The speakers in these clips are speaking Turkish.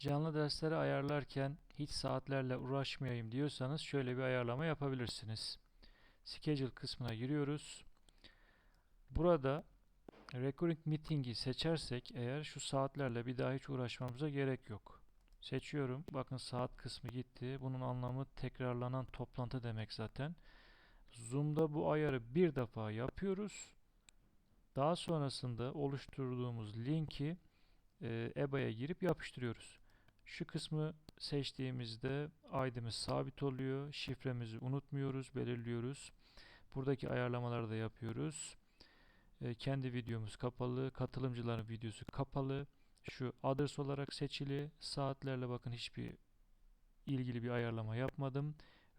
Canlı dersleri ayarlarken hiç saatlerle uğraşmayayım diyorsanız şöyle bir ayarlama yapabilirsiniz. Schedule kısmına giriyoruz. Burada Recurring Meeting'i seçersek eğer şu saatlerle bir daha hiç uğraşmamıza gerek yok. Seçiyorum. Bakın saat kısmı gitti. Bunun anlamı tekrarlanan toplantı demek zaten. Zoom'da bu ayarı bir defa yapıyoruz. Daha sonrasında oluşturduğumuz linki EBA'ya girip yapıştırıyoruz. Şu kısmı seçtiğimizde ID'miz sabit oluyor. Şifremizi unutmuyoruz, belirliyoruz. Buradaki ayarlamaları da yapıyoruz. E, kendi videomuz kapalı, katılımcıların videosu kapalı. Şu others olarak seçili. Saatlerle bakın hiçbir ilgili bir ayarlama yapmadım.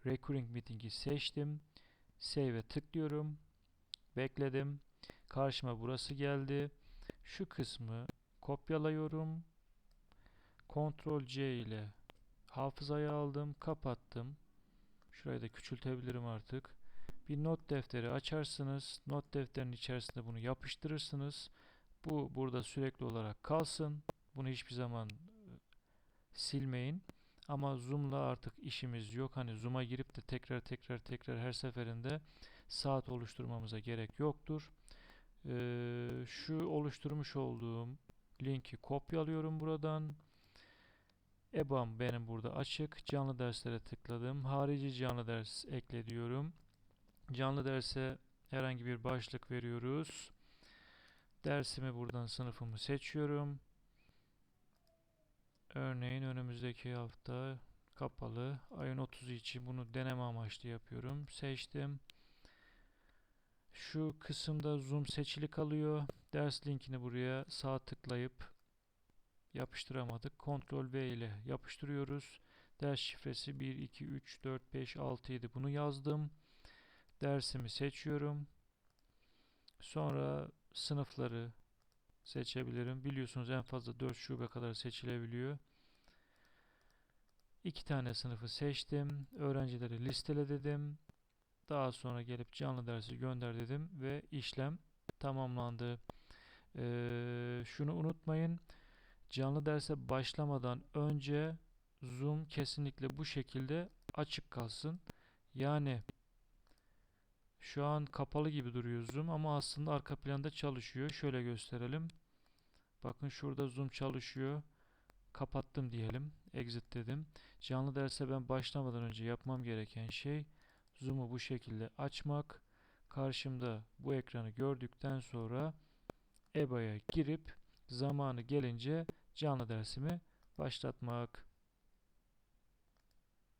Recurring Meeting'i seçtim. Save'e tıklıyorum. Bekledim. Karşıma burası geldi. Şu kısmı kopyalıyorum. Ctrl C ile hafızaya aldım, kapattım. Şurayı da küçültebilirim artık. Bir not defteri açarsınız. Not defterinin içerisinde bunu yapıştırırsınız. Bu burada sürekli olarak kalsın. Bunu hiçbir zaman e, silmeyin. Ama Zoom'la artık işimiz yok. Hani Zoom'a girip de tekrar tekrar tekrar her seferinde saat oluşturmamıza gerek yoktur. Ee, şu oluşturmuş olduğum linki kopyalıyorum buradan. EBAM benim burada açık. Canlı derslere tıkladım. Harici canlı ders ekle diyorum. Canlı derse herhangi bir başlık veriyoruz. Dersimi buradan sınıfımı seçiyorum. Örneğin önümüzdeki hafta kapalı. Ayın 30'u için bunu deneme amaçlı yapıyorum. Seçtim. Şu kısımda zoom seçili kalıyor. Ders linkini buraya sağ tıklayıp yapıştıramadık. Ctrl V ile yapıştırıyoruz. Ders şifresi 1, 2, 3, 4, 5, 6, 7 bunu yazdım. Dersimi seçiyorum. Sonra sınıfları seçebilirim. Biliyorsunuz en fazla 4 şube kadar seçilebiliyor. İki tane sınıfı seçtim. Öğrencileri listele dedim. Daha sonra gelip canlı dersi gönder dedim ve işlem tamamlandı. Ee, şunu unutmayın. Canlı derse başlamadan önce Zoom kesinlikle bu şekilde açık kalsın. Yani şu an kapalı gibi duruyor Zoom ama aslında arka planda çalışıyor. Şöyle gösterelim. Bakın şurada Zoom çalışıyor. Kapattım diyelim. Exit dedim. Canlı derse ben başlamadan önce yapmam gereken şey Zoom'u bu şekilde açmak. Karşımda bu ekranı gördükten sonra EBA'ya girip zamanı gelince canlı dersimi başlatmak.